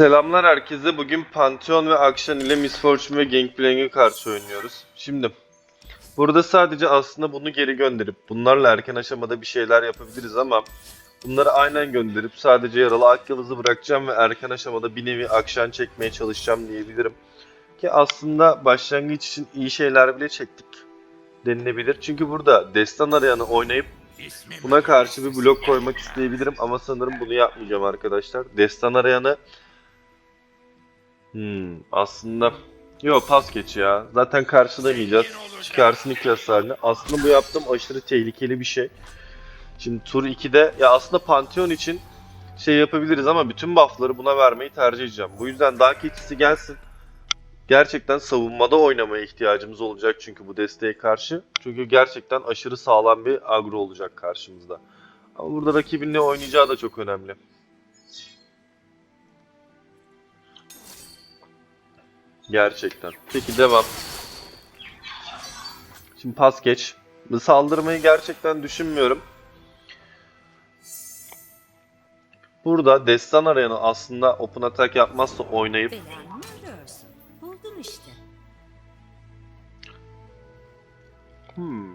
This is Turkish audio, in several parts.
Selamlar herkese. Bugün Pantheon ve Akshan ile Miss Fortune ve Gangplank'e karşı oynuyoruz. Şimdi burada sadece aslında bunu geri gönderip bunlarla erken aşamada bir şeyler yapabiliriz ama bunları aynen gönderip sadece yaralı ak yıldızı bırakacağım ve erken aşamada bir nevi Akshan çekmeye çalışacağım diyebilirim. Ki aslında başlangıç için iyi şeyler bile çektik denilebilir. Çünkü burada destan arayanı oynayıp Buna karşı bir blok koymak isteyebilirim ama sanırım bunu yapmayacağım arkadaşlar. Destan arayanı Hmm, aslında Yo pas geç ya. Zaten karşılamayacağız. Çıkarsın iki hasarını. Aslında bu yaptığım aşırı tehlikeli bir şey. Şimdi tur 2'de ya aslında Pantheon için şey yapabiliriz ama bütün buff'ları buna vermeyi tercih edeceğim. Bu yüzden daha keçisi gelsin. Gerçekten savunmada oynamaya ihtiyacımız olacak çünkü bu desteğe karşı. Çünkü gerçekten aşırı sağlam bir agro olacak karşımızda. Ama burada rakibin ne oynayacağı da çok önemli. Gerçekten. Peki devam. Şimdi pas geç. Saldırmayı gerçekten düşünmüyorum. Burada destan arayanı aslında open attack yapmazsa oynayıp. Hmm.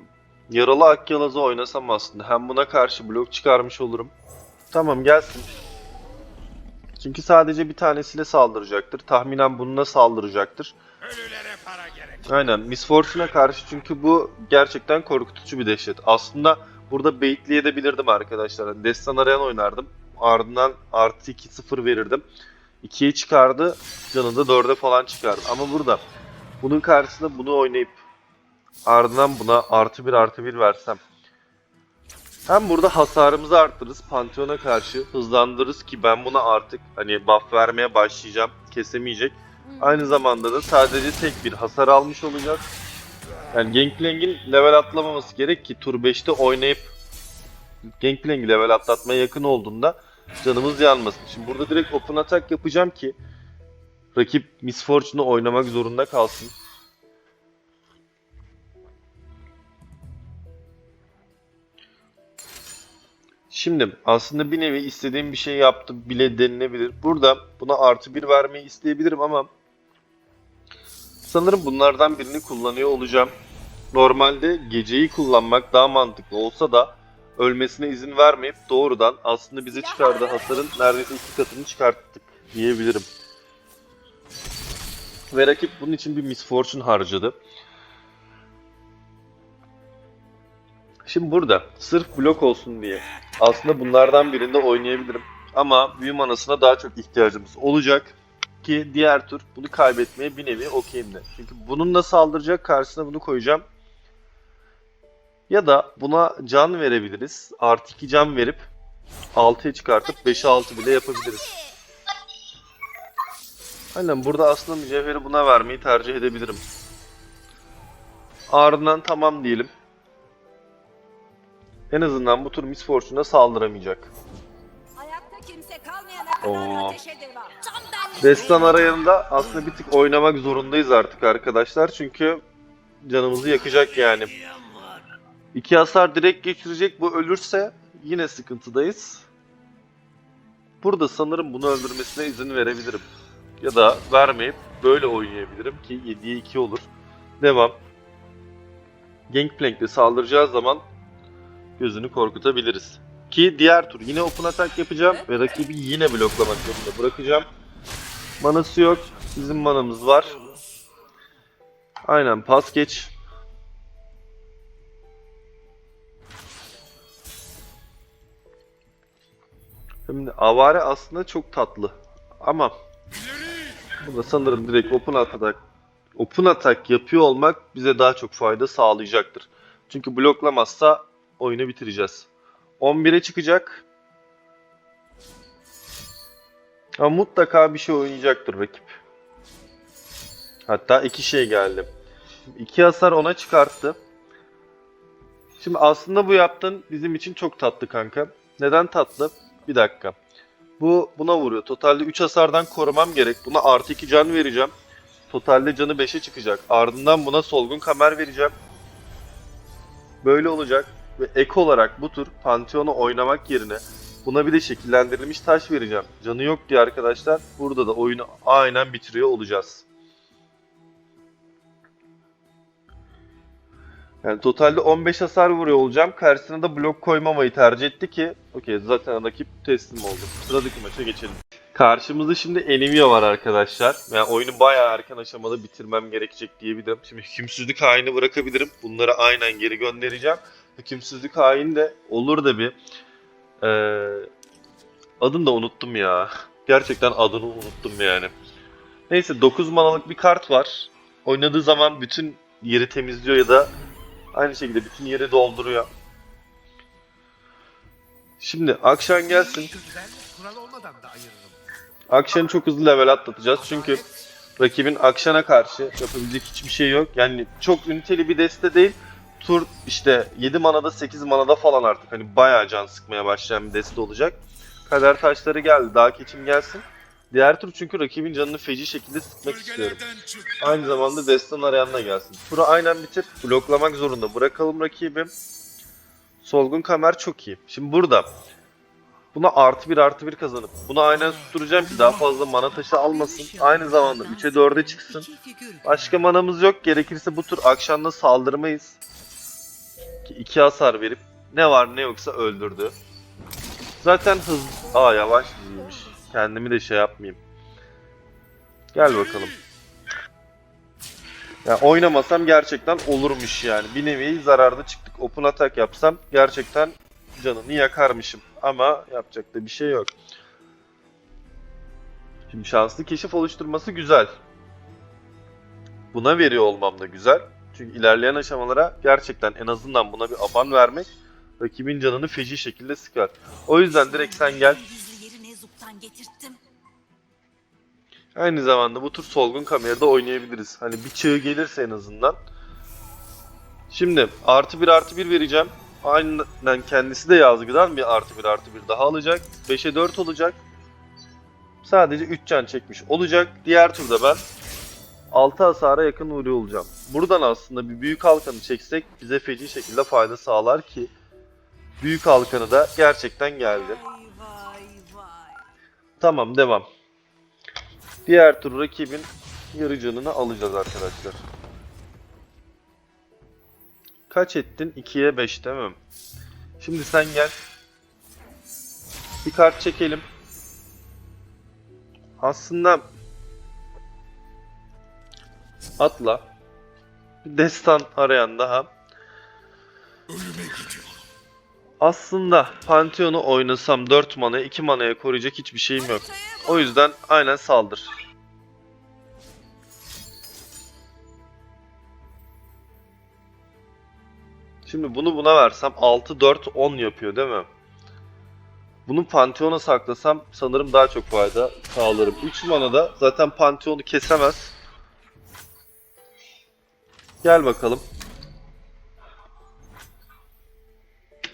Yaralı Akyalaz'ı oynasam aslında hem buna karşı blok çıkarmış olurum. Tamam gelsin. Çünkü sadece bir tanesiyle saldıracaktır. Tahminen bununla saldıracaktır. Ölülere para gerek. Aynen. Miss Fortune'a karşı çünkü bu gerçekten korkutucu bir dehşet. Aslında burada baitleyebilirdim arkadaşlar. Hani Destan arayan oynardım. Ardından artı 2-0 verirdim. 2'ye çıkardı. Canı da 4'e falan çıkardı. Ama burada bunun karşısında bunu oynayıp ardından buna artı 1 artı 1 versem. Hem burada hasarımızı arttırırız. Pantheon'a karşı hızlandırırız ki ben buna artık hani buff vermeye başlayacağım. Kesemeyecek. Aynı zamanda da sadece tek bir hasar almış olacak. Yani Gangplank'in level atlamaması gerek ki tur 5'te oynayıp Gangplank'i level atlatmaya yakın olduğunda canımız yanmasın. Şimdi burada direkt open attack yapacağım ki rakip Miss Fortune'u oynamak zorunda kalsın. Şimdi aslında bir nevi istediğim bir şey yaptım bile denilebilir. Burada buna artı bir vermeyi isteyebilirim ama sanırım bunlardan birini kullanıyor olacağım. Normalde geceyi kullanmak daha mantıklı olsa da ölmesine izin vermeyip doğrudan aslında bize çıkardığı hasarın neredeyse iki katını çıkarttık diyebilirim. Ve rakip bunun için bir Miss Fortune harcadı. Şimdi burada sırf blok olsun diye aslında bunlardan birinde oynayabilirim. Ama büyü manasına daha çok ihtiyacımız olacak ki diğer tur bunu kaybetmeye bir nevi okeyim de. Çünkü bununla saldıracak karşısına bunu koyacağım. Ya da buna can verebiliriz. Artı 2 can verip 6'ya çıkartıp 5'e 6 bile yapabiliriz. Aynen burada aslında mücevheri buna vermeyi tercih edebilirim. Ardından tamam diyelim. En azından bu tur Miss Fortune'a saldıramayacak. Ayakta kimse kalmayana kadar Oo. ateşe devam. Tam benlik Destan arayanında aslında bir tık oynamak zorundayız artık arkadaşlar. Çünkü canımızı yakacak yani. İki hasar direkt geçirecek. Bu ölürse yine sıkıntıdayız. Burada sanırım bunu öldürmesine izin verebilirim. Ya da vermeyip böyle oynayabilirim ki 7'ye 2 olur. Devam. Gangplank'te saldıracağı zaman gözünü korkutabiliriz. Ki diğer tur yine open attack yapacağım ve rakibi yine bloklamak zorunda bırakacağım. Manası yok. Bizim manamız var. Aynen pas geç. Şimdi avare aslında çok tatlı. Ama burada sanırım direkt open attack open attack yapıyor olmak bize daha çok fayda sağlayacaktır. Çünkü bloklamazsa oyunu bitireceğiz. 11'e çıkacak. Ama mutlaka bir şey oynayacaktır rakip. Hatta iki şey geldi. İki hasar ona çıkarttı. Şimdi aslında bu yaptığın bizim için çok tatlı kanka. Neden tatlı? Bir dakika. Bu buna vuruyor. Totalde 3 hasardan korumam gerek. Buna artı 2 can vereceğim. Totalde canı 5'e çıkacak. Ardından buna solgun kamer vereceğim. Böyle olacak. Ve ek olarak bu tur Pantheon'u oynamak yerine Buna bir de şekillendirilmiş taş vereceğim. Canı yok diye arkadaşlar. Burada da oyunu aynen bitiriyor olacağız. Yani totalde 15 hasar vuruyor olacağım. Karşısına da blok koymamayı tercih etti ki okey zaten rakip teslim oldu. Sıradaki maça geçelim. Karşımızda şimdi Enivia var arkadaşlar. Yani oyunu bayağı erken aşamada bitirmem gerekecek diyebilirim. Şimdi hükümsüzlük haini bırakabilirim. Bunları aynen geri göndereceğim. Hükümsüzlük haini de olur da bir ee, adını da unuttum ya. Gerçekten adını unuttum yani. Neyse 9 manalık bir kart var. Oynadığı zaman bütün yeri temizliyor ya da aynı şekilde bütün yeri dolduruyor. Şimdi Akşan gelsin. Akşan'ı çok hızlı level atlatacağız çünkü rakibin Akşan'a karşı yapabilecek hiçbir şey yok. Yani çok üniteli bir deste değil. Tur işte 7 manada 8 manada falan artık hani bayağı can sıkmaya başlayan bir deste olacak. Kader taşları geldi. Daha keçim gelsin. Diğer tur çünkü rakibin canını feci şekilde sıkmak istiyorum. Aynı zamanda destan arayan gelsin. Turu aynen bitir. Bloklamak zorunda. Bırakalım rakibim. Solgun kamer çok iyi. Şimdi burada Buna artı bir artı bir kazanıp bunu aynen susturacağım ki daha fazla mana taşı almasın. Aynı zamanda 3'e 4'e çıksın. Başka manamız yok. Gerekirse bu tur akşamda saldırmayız. Ki iki hasar verip ne var ne yoksa öldürdü. Zaten hız... Aa yavaş değilmiş. Kendimi de şey yapmayayım. Gel bakalım. Ya oynamasam gerçekten olurmuş yani. Bir nevi zararda çıktık. Open attack yapsam gerçekten canını yakarmışım. Ama yapacak da bir şey yok. Şimdi şanslı keşif oluşturması güzel. Buna veriyor olmam da güzel. Çünkü ilerleyen aşamalara gerçekten en azından buna bir aban vermek rakibin canını feci şekilde sıkar. O yüzden direkt sen gel. Aynı zamanda bu tur solgun kamerada oynayabiliriz. Hani bir çığ gelirse en azından. Şimdi artı bir artı bir vereceğim. Aynen kendisi de yazgıdan bir artı bir artı bir daha alacak. 5'e 4 olacak. Sadece 3 can çekmiş olacak. Diğer turda ben 6 hasara yakın vuruyor olacağım. Buradan aslında bir büyük halkanı çeksek bize feci şekilde fayda sağlar ki büyük halkanı da gerçekten geldi. Tamam devam. Diğer tur rakibin yarı canını alacağız arkadaşlar. Kaç ettin? 2'ye 5 değil mi? Şimdi sen gel. Bir kart çekelim. Aslında atla. Destan arayan daha. Aslında Pantheon'u oynasam 4 mana 2 manaya koruyacak hiçbir şeyim yok. O yüzden aynen saldır. Şimdi bunu buna versem 6 4 10 yapıyor değil mi? Bunu Pantheon'a saklasam sanırım daha çok fayda sağlarım. 3 mana da zaten Pantheon'u kesemez. Gel bakalım.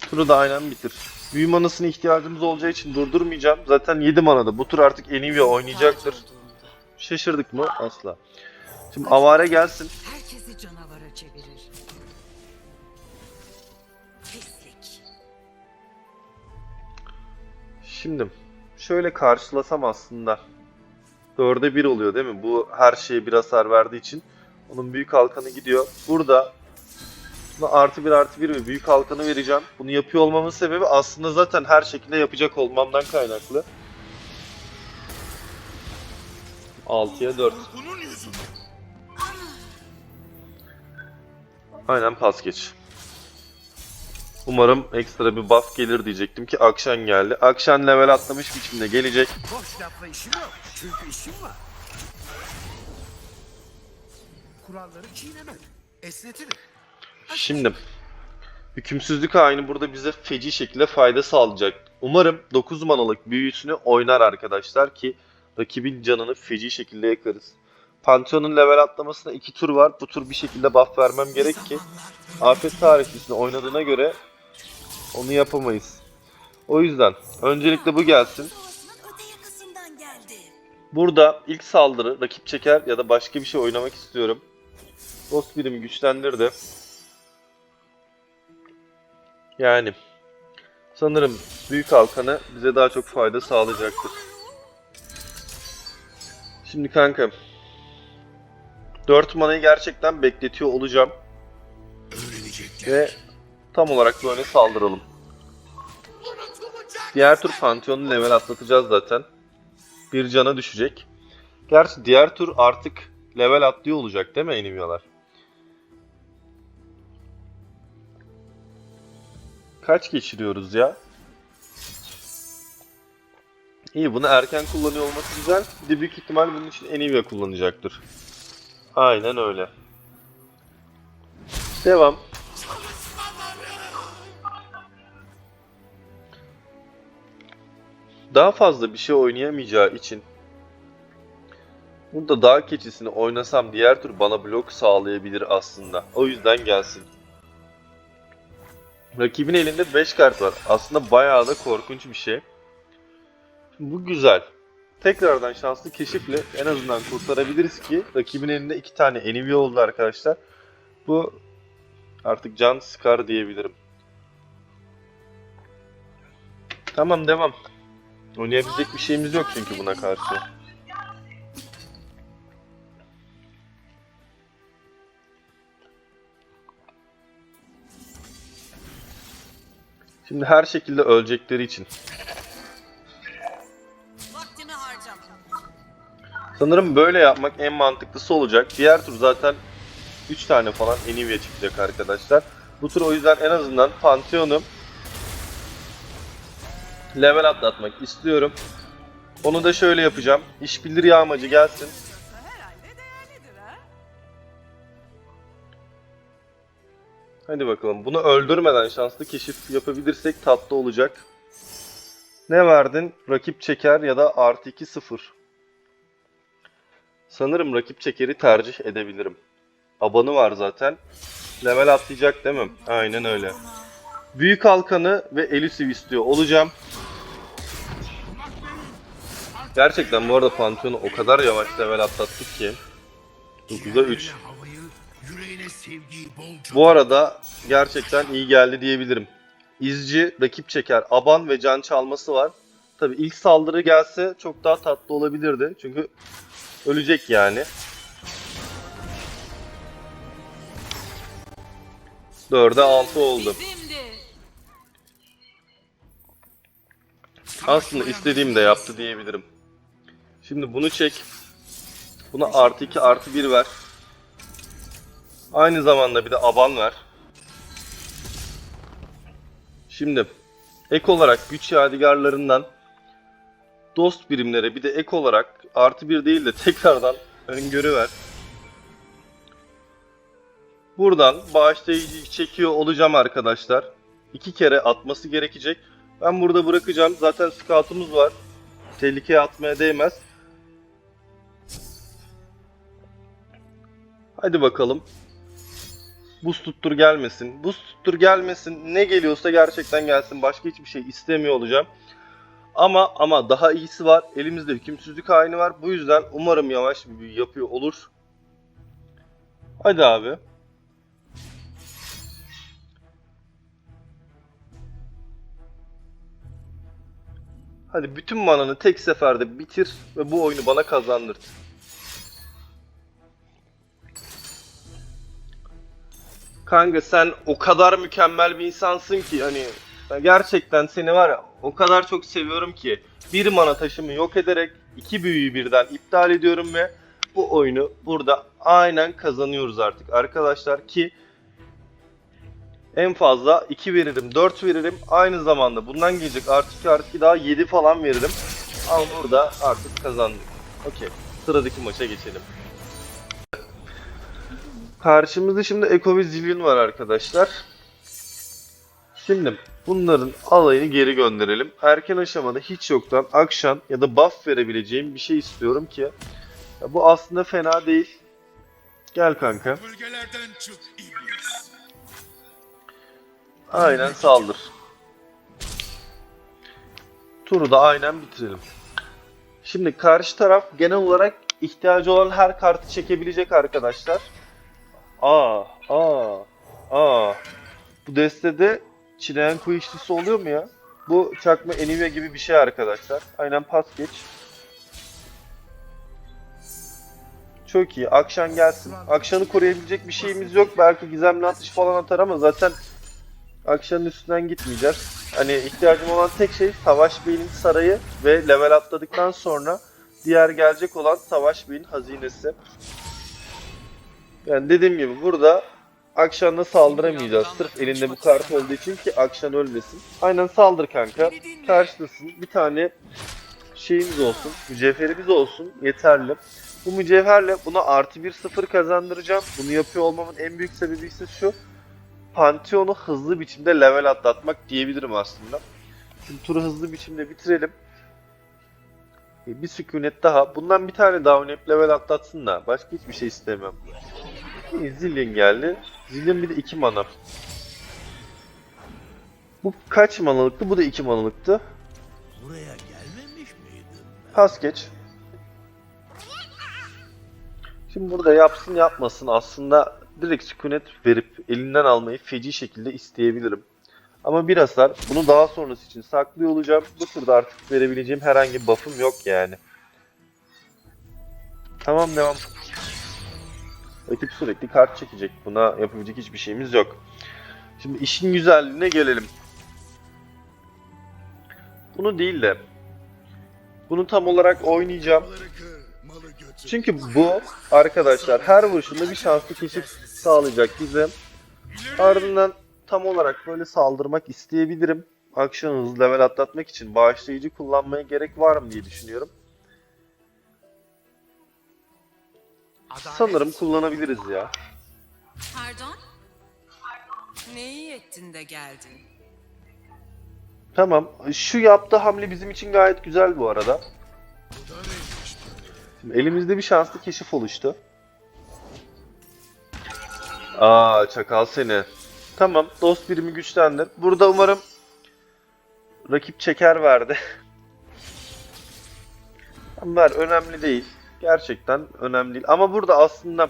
Turu da aynen bitir. Büyü manasına ihtiyacımız olacağı için durdurmayacağım. Zaten 7 manada. Bu tur artık Enivia oynayacaktır. Şaşırdık mı? Asla. Şimdi Avare gelsin. Herkesi canavara çevirir. Pislik. Şimdi şöyle karşılasam aslında 4'e 1 oluyor değil mi? Bu her şeye bir hasar verdiği için onun büyük halkanı gidiyor. Burada buna artı bir artı bir ve büyük halkanı vereceğim. Bunu yapıyor olmamın sebebi aslında zaten her şekilde yapacak olmamdan kaynaklı. 6'ya 4. Bunun yüzünden. Aynen pas geç. Umarım ekstra bir buff gelir diyecektim ki Akşan geldi. Akşan level atlamış biçimde gelecek. Boş işim yok. Çünkü işim var. Kuralları çiğnemem. Esnetirim. Şimdi hükümsüzlük haini burada bize feci şekilde fayda sağlayacak. Umarım 9 manalık büyüsünü oynar arkadaşlar ki rakibin canını feci şekilde yakarız. Pantheon'un level atlamasına 2 tur var. Bu tur bir şekilde buff vermem gerek ki afet tarihlisini oynadığına göre onu yapamayız. O yüzden öncelikle bu gelsin. Burada ilk saldırı rakip çeker ya da başka bir şey oynamak istiyorum. Dost birimi güçlendirdi. Yani Sanırım büyük halkanı bize daha çok fayda sağlayacaktır. Şimdi kanka 4 manayı gerçekten bekletiyor olacağım ve tam olarak böyle saldıralım. Diğer tur Pantheon'u level atlatacağız zaten. Bir cana düşecek. Gerçi diğer tur artık level atlıyor olacak değil mi Enimiyalar? Kaç geçiriyoruz ya? İyi bunu erken kullanıyor olması güzel. Bir de büyük ihtimal bunun için Enivia kullanacaktır. Aynen öyle. Devam. Daha fazla bir şey oynayamayacağı için Burada dağ keçisini oynasam diğer tur bana blok sağlayabilir aslında. O yüzden gelsin. Rakibin elinde 5 kart var. Aslında bayağı da korkunç bir şey. Bu güzel. Tekrardan şanslı keşifle en azından kurtarabiliriz ki rakibin elinde 2 tane Enivia oldu arkadaşlar. Bu artık can sıkar diyebilirim. Tamam devam. Oynayabilecek bir şeyimiz yok çünkü buna karşı. Şimdi her şekilde ölecekleri için. Sanırım böyle yapmak en mantıklısı olacak. Diğer tur zaten 3 tane falan Enivia çıkacak arkadaşlar. Bu tur o yüzden en azından Pantheon'u level atlatmak istiyorum. Onu da şöyle yapacağım. İşbirliği yağmacı gelsin. Hadi bakalım. Bunu öldürmeden şanslı keşif yapabilirsek tatlı olacak. Ne verdin? Rakip çeker ya da artı 2 0. Sanırım rakip çekeri tercih edebilirim. Abanı var zaten. Level atlayacak değil mi? Aynen öyle. Büyük halkanı ve Elusive istiyor olacağım. Gerçekten bu arada Pantheon'u o kadar yavaş level atlattık ki. 9'a 3. Bu arada gerçekten iyi geldi diyebilirim. İzci, rakip çeker, aban ve can çalması var. Tabi ilk saldırı gelse çok daha tatlı olabilirdi. Çünkü ölecek yani. 4'e 6 oldu. Aslında istediğim de yaptı diyebilirim. Şimdi bunu çek. Buna artı 2 artı 1 ver. Aynı zamanda bir de aban ver. Şimdi ek olarak güç yadigarlarından dost birimlere bir de ek olarak artı 1 değil de tekrardan öngörü ver. Buradan bağışlayıcı çekiyor olacağım arkadaşlar. İki kere atması gerekecek. Ben burada bırakacağım. Zaten scoutumuz var. Tehlikeye atmaya değmez. Hadi bakalım. Buz tuttur gelmesin. Buz tuttur gelmesin. Ne geliyorsa gerçekten gelsin. Başka hiçbir şey istemiyor olacağım. Ama ama daha iyisi var. Elimizde hükümsüzlük haini var. Bu yüzden umarım yavaş bir yapıyor olur. Hadi abi. Hadi bütün mananı tek seferde bitir ve bu oyunu bana kazandırt. Kanka sen o kadar mükemmel bir insansın ki hani gerçekten seni var ya o kadar çok seviyorum ki bir mana taşımı yok ederek iki büyüyü birden iptal ediyorum ve bu oyunu burada aynen kazanıyoruz artık arkadaşlar ki en fazla 2 veririm, 4 veririm. Aynı zamanda bundan gelecek artı 2 artı 2 daha 7 falan veririm. Ama burada artık kazandık. Okey. Sıradaki maça geçelim. Karşımızda şimdi Eko ve var arkadaşlar. Şimdi bunların alayını geri gönderelim. Erken aşamada hiç yoktan akşam ya da buff verebileceğim bir şey istiyorum ki. Ya bu aslında fena değil. Gel kanka. Aynen saldır. Turu da aynen bitirelim. Şimdi karşı taraf genel olarak ihtiyacı olan her kartı çekebilecek arkadaşlar. Aa, aa, aa. Bu destede çileyen kuyu işlisi oluyor mu ya? Bu çakma Enivia gibi bir şey arkadaşlar. Aynen pas geç. Çok iyi. Akşam gelsin. Akşamı koruyabilecek bir şeyimiz yok. Belki gizemli atış falan atar ama zaten Akşamın üstünden gitmeyeceğiz. Hani ihtiyacım olan tek şey Savaş Bey'in sarayı ve level atladıktan sonra diğer gelecek olan Savaş Bey'in hazinesi. Yani dediğim gibi burada Akşan'la saldıramayacağız. Sırf elinde bu kart olduğu için ki Akşan ölmesin. Aynen saldır kanka. Karşılasın. Bir tane şeyimiz olsun. Mücevherimiz olsun. Yeterli. Bu mücevherle buna artı bir sıfır kazandıracağım. Bunu yapıyor olmamın en büyük sebebi ise şu. Pantheon'u hızlı biçimde level atlatmak diyebilirim aslında. Şimdi turu hızlı biçimde bitirelim. Bir sükunet daha. Bundan bir tane daha oynayıp level atlatsın da. Başka hiçbir şey istemem. Zillion geldi. Zillion bir de 2 mana. Bu kaç manalıktı? Bu da 2 manalıktı. Buraya gelmemiş miydim? Pas geç. Şimdi burada yapsın yapmasın aslında direkt sükunet verip elinden almayı feci şekilde isteyebilirim. Ama bir hasar bunu daha sonrası için saklıyor olacağım. Bu turda artık verebileceğim herhangi bir buff'ım yok yani. Tamam devam. Rakip sürekli kart çekecek. Buna yapabilecek hiçbir şeyimiz yok. Şimdi işin güzelliğine gelelim. Bunu değil de bunu tam olarak oynayacağım. Çünkü bu arkadaşlar her vuruşunda bir şanslı keşif sağlayacak bize. Ardından tam olarak böyle saldırmak isteyebilirim. Hızlı level atlatmak için bağışlayıcı kullanmaya gerek var mı diye düşünüyorum. Sanırım kullanabiliriz ya. Pardon? Ne iyi ettin de geldin. Tamam. Şu yaptığı hamle bizim için gayet güzel bu arada. Şimdi elimizde bir şanslı keşif oluştu. Aa çakal seni. Tamam dost birimi güçlendir. Burada umarım rakip çeker verdi. Ver önemli değil. Gerçekten önemli değil. Ama burada aslında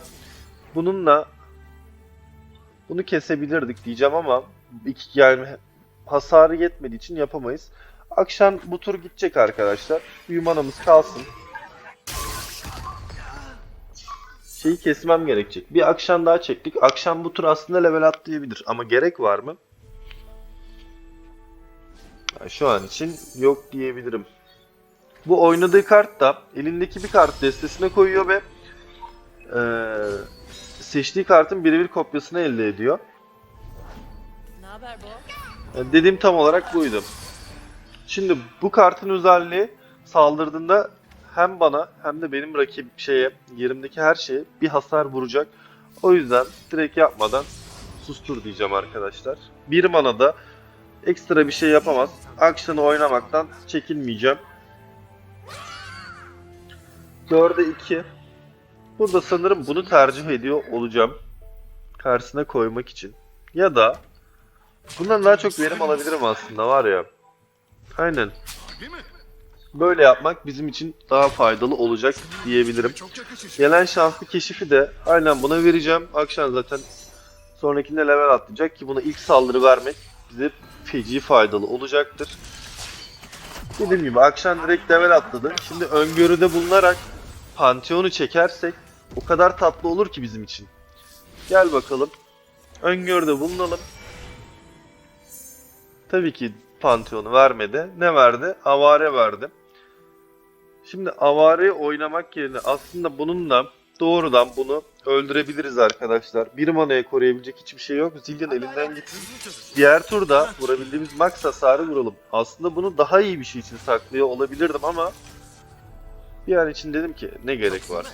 bununla bunu kesebilirdik diyeceğim ama iki yani hasarı yetmediği için yapamayız. Akşam bu tur gidecek arkadaşlar. Büyü manamız kalsın. Şeyi kesmem gerekecek. Bir akşam daha çektik. Akşam bu tur aslında level atlayabilir. Ama gerek var mı? Ya şu an için yok diyebilirim. Bu oynadığı kart da elindeki bir kart destesine koyuyor ve eee, seçtiği kartın birebir kopyasını elde ediyor. Ne haber bu? Yani dediğim tam olarak buydu. Şimdi bu kartın özelliği saldırdığında hem bana hem de benim rakip şeye, yerimdeki her şeye bir hasar vuracak. O yüzden direkt yapmadan sustur diyeceğim arkadaşlar. Bir mana da ekstra bir şey yapamaz. Akşamı oynamaktan çekinmeyeceğim. 4'e 2. Burada sanırım bunu tercih ediyor olacağım. Karşısına koymak için. Ya da Bundan daha çok verim alabilirim aslında var ya. Aynen. Böyle yapmak bizim için daha faydalı olacak diyebilirim. Gelen şanslı keşifi de aynen buna vereceğim. Akşam zaten sonrakinde level atlayacak ki buna ilk saldırı vermek bize feci faydalı olacaktır. Dediğim gibi akşam direkt level atladı. Şimdi öngörüde bulunarak Pantheon'u çekersek o kadar tatlı olur ki bizim için. Gel bakalım. Öngörüde bulunalım. Tabii ki Pantheon'u vermedi. Ne verdi? Avare verdi. Şimdi avareyi oynamak yerine aslında bununla doğrudan bunu öldürebiliriz arkadaşlar. Bir manaya koruyabilecek hiçbir şey yok. Zillion elinden gitsin. Diğer turda vurabildiğimiz max hasarı vuralım. Aslında bunu daha iyi bir şey için saklıyor olabilirdim ama bir an için dedim ki ne gerek var.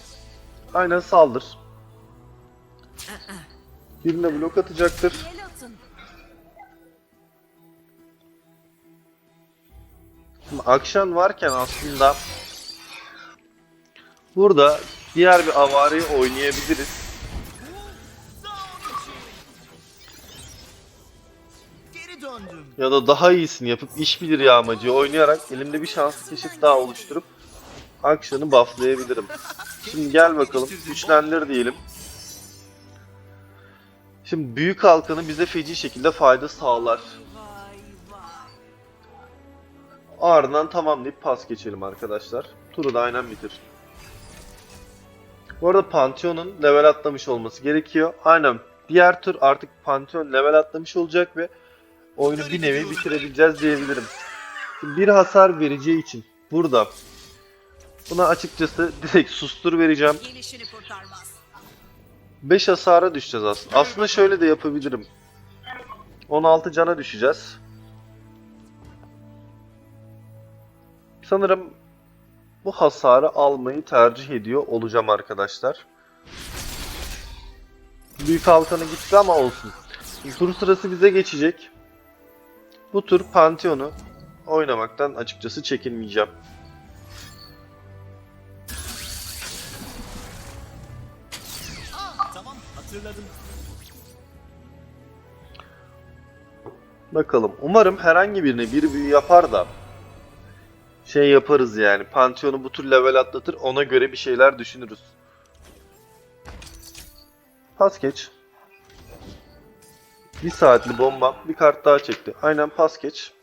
Aynen saldır. Birine blok atacaktır. Şimdi akşam varken aslında burada diğer bir avareyi oynayabiliriz. Ya da daha iyisini yapıp iş bilir yağmacıyı oynayarak elimde bir şanslı keşif daha oluşturup akşamı bufflayabilirim. Şimdi gel bakalım güçlendir diyelim. Şimdi büyük halkanı bize feci şekilde fayda sağlar. Ardından tamamlayıp pas geçelim arkadaşlar. Turu da aynen bitir. Bu arada Pantheon'un level atlamış olması gerekiyor. Aynen. Diğer tur artık Pantheon level atlamış olacak ve oyunu bir nevi bitirebileceğiz diyebilirim. Şimdi bir hasar vereceği için burada buna açıkçası direkt sustur vereceğim. Gelişini kurtarmaz. 5 hasara düşeceğiz aslında. Aslında şöyle de yapabilirim. 16 cana düşeceğiz. Sanırım bu hasarı almayı tercih ediyor olacağım arkadaşlar. Büyük halkanı gitti ama olsun. Tur sırası bize geçecek. Bu tur Pantheon'u oynamaktan açıkçası çekinmeyeceğim. Tamam hatırladım. Bakalım. Umarım herhangi birine bir büyü yapar da şey yaparız yani. Pantheon'u bu tür level atlatır. Ona göre bir şeyler düşünürüz. Pas geç. Bir saatli bomba. Bir kart daha çekti. Aynen pas geç.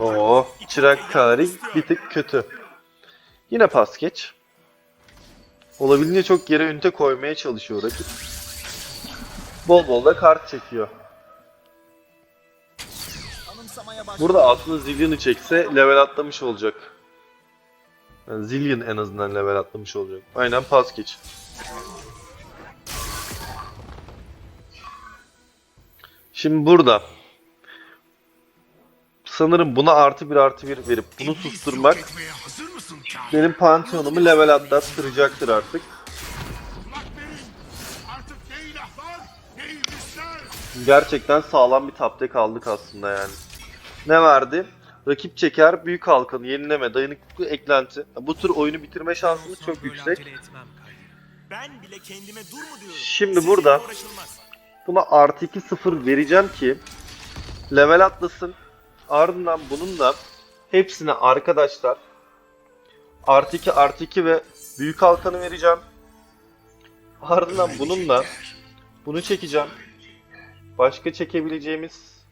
Oo, çırak kari bir tık kötü. Yine pas geç. Olabildiğince çok yere ünite koymaya çalışıyor rakip. Bol bol da kart çekiyor. Burada aslında Zillion'ı çekse level atlamış olacak. Yani Zillion en azından level atlamış olacak. Aynen pas geç. Şimdi burada sanırım buna artı bir artı bir verip bunu susturmak benim Pantheon'umu level atlattıracaktır artık. Gerçekten sağlam bir top deck aldık aslında yani. Ne verdi? Rakip çeker, büyük halkanı, yenileme, dayanıklı eklenti. Bu tür oyunu bitirme şansımız çok yüksek. Ben bile kendime dur mu diyorum. Şimdi burada-. Buna artı 2 0 vereceğim ki level atlasın. Ardından bunun da hepsine arkadaşlar artı 2 artı 2 ve büyük halkanı vereceğim. Ardından bunun da bunu çekeceğim. Başka çekebileceğimiz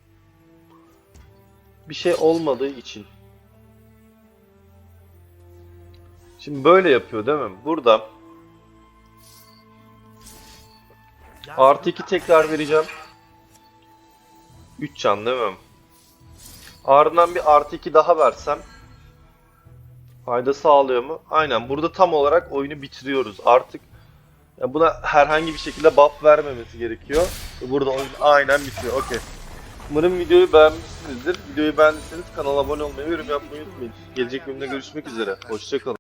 bir şey olmadığı için. Şimdi böyle yapıyor değil mi? Burada Artı 2 tekrar vereceğim. 3 can değil mi? Ardından bir artı 2 daha versem fayda sağlıyor mu? Aynen burada tam olarak oyunu bitiriyoruz. Artık ya buna herhangi bir şekilde buff vermemesi gerekiyor. Burada oyun aynen bitiyor. Okey. Umarım videoyu beğenmişsinizdir. Videoyu beğendiyseniz kanala abone olmayı yorum yapmayı unutmayın. Gelecek bölümde görüşmek üzere. Hoşçakalın.